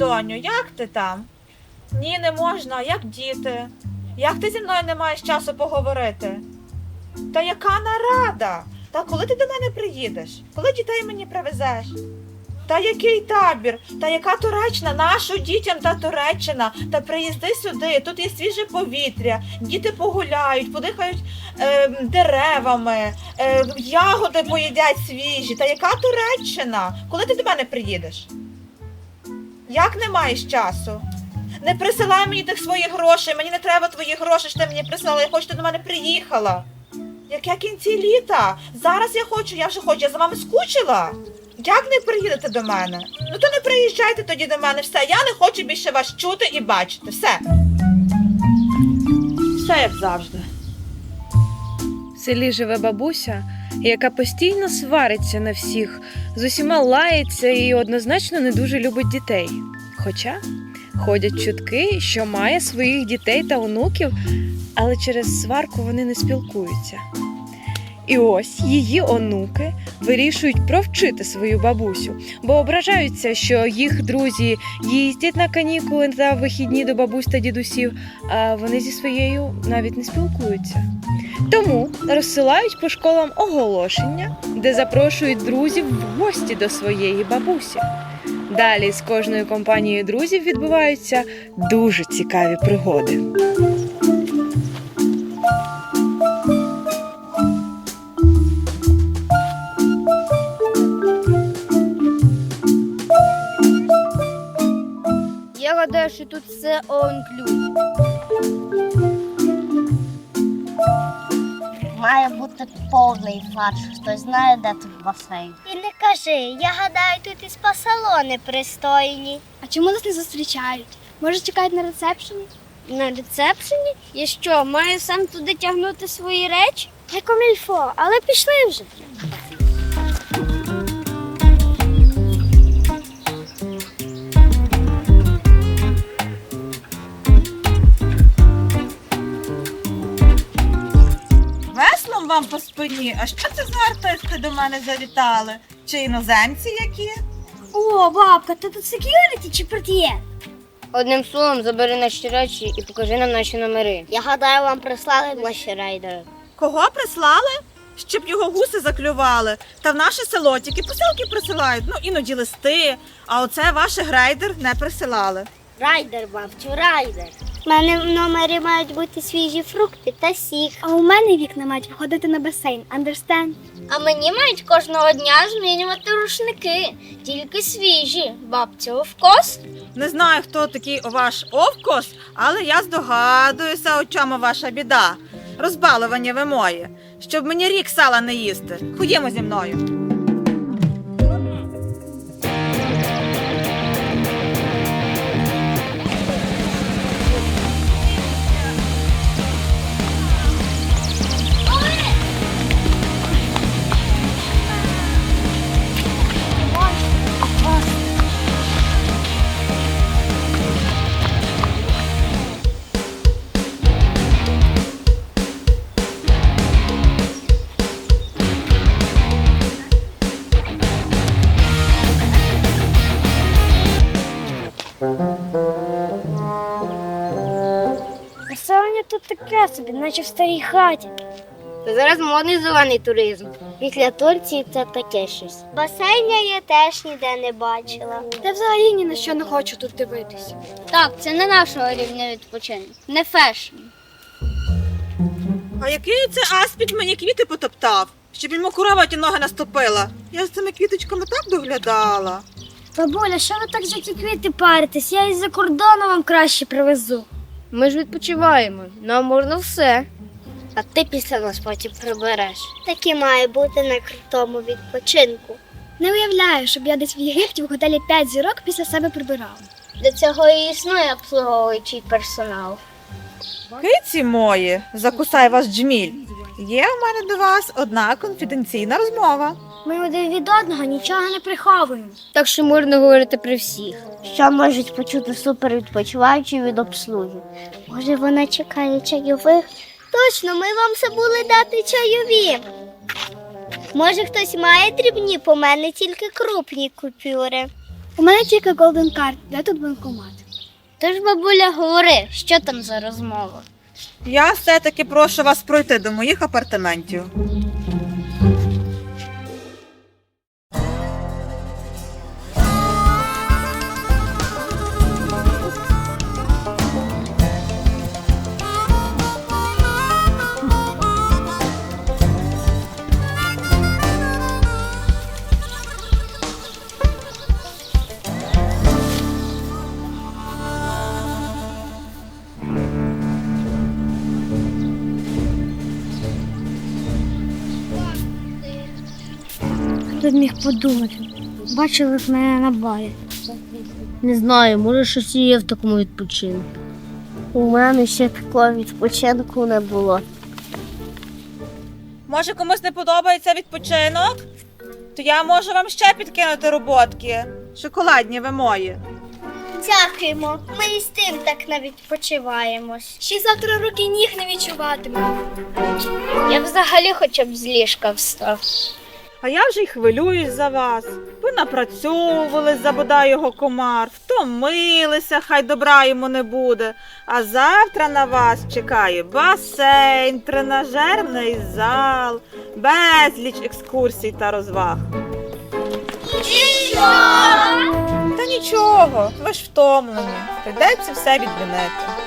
Доню, як ти там? Ні, не можна, як діти? Як ти зі мною не маєш часу поговорити? Та яка нарада? Та коли ти до мене приїдеш? Коли дітей мені привезеш? Та який табір? Та яка Туреччина? Нашу дітям та Туреччина. Та приїзди сюди, тут є свіже повітря, діти погуляють, подихають е, деревами, е, ягоди поїдять свіжі. Та яка Туреччина? Коли ти до мене приїдеш? Як не маєш часу? Не присилай мені тих своїх грошей, мені не треба твоїх грошей, що ти мені прислала, я хочу, ти до мене приїхала. Яке кінці літа? Зараз я хочу, я вже хочу, я за вами скучила. Як не приїдете до мене? Ну то не приїжджайте тоді до мене, все. Я не хочу більше вас чути і бачити. Все. Все як завжди. В селі живе бабуся, яка постійно свариться на всіх, з усіма лається і однозначно не дуже любить дітей. Хоча ходять чутки, що має своїх дітей та онуків, але через сварку вони не спілкуються. І ось її онуки вирішують провчити свою бабусю, бо ображаються, що їх друзі їздять на канікули та вихідні до бабусь та дідусів, а вони зі своєю навіть не спілкуються. Тому розсилають по школам оголошення, де запрошують друзів в гості до своєї бабусі. Далі з кожною компанією друзів відбуваються дуже цікаві пригоди. Гадаю, що тут все all-inclusive. Має бути повний фарш. Хтось знає, де тут басейн. І не кажи, я гадаю, тут і спа-салони пристойні. А чому нас не зустрічають? Може, чекають на ресепшені? На рецепшені? Я що, маю сам туди тягнути свої речі? Я комільфо, але пішли вже. Вам по спині. А що це за артисти до мене завітали? Чи іноземці які? О, бабка, ти тут секюріті чи портьє? Одним словом, забери наші речі і покажи нам наші номери. Я гадаю, вам прислали наші рейдери. Кого прислали? Щоб його гуси заклювали. Та в наше село тільки посилки присилають, ну іноді листи. А оце ваше грейдер не присилали. Райдер, бабцю, райдер. У мене в номері мають бути свіжі фрукти та сік. А у мене вікна мають виходити на басейн, understand? А мені мають кожного дня змінювати рушники. Тільки свіжі. Бабцю, вкос? Не знаю, хто такий ваш овкос, але я здогадуюся, у чому ваша біда. Розбалування ви мої, щоб мені рік сала не їсти. Ходімо зі мною. Тут таке собі, наче в старій хаті. Та зараз модний зелений туризм. Після Турції це таке щось. Басейня я теж ніде не бачила. Та взагалі ні на що не хочу тут дивитися. Так, це не нашого рівня відпочинку. Не фешн. А який це аспід мені квіти потоптав, щоб йому корова ті ноги наступила. Я з цими квіточками так доглядала. Бабуля, що ви так за ті квіти паритесь? Я із-за кордону вам краще привезу. Ми ж відпочиваємо. Нам можна все. А ти після нас потім прибереш. Так і має бути на крутому відпочинку. Не уявляю, щоб я десь в Єгипті в готелі 5 зірок після себе прибирала. Для цього і існує обслуговуючий персонал. Киці мої, закусай вас джміль. Є в мене до вас одна конфіденційна розмова. Ми один від одного нічого не приховуємо. Так що можна говорити при всіх. Що можуть почути супервідпочиваючі від обслуги? Може, вона чекає чайових? Точно, ми вам забули дати чайові. Може, хтось має дрібні, по мене тільки крупні купюри. У мене тільки Golden Card. Де тут банкомат? Тож, бабуля, говори, що там за розмова? Я все-таки прошу вас пройти до моїх апартаментів. Б міг подумати? Бачили б мене на барі. Не знаю, може щось і є в такому відпочинку. У мене ще такого відпочинку не було. Може, комусь не подобається відпочинок? То я можу вам ще підкинути роботки. Шоколадні ви мої. Дякуємо. Ми і з тим так не відпочиваємось. Ще й завтра руки ніг не відчуватиму. Я взагалі хоча б з ліжка встав. А я вже й хвилююсь за вас. Ви напрацьовували забодай його комар, втомилися, хай добра йому не буде. А завтра на вас чекає басейн, тренажерний зал, безліч екскурсій та розваг. Та нічого, ви ж втомлені. Прийдеться все відмінити.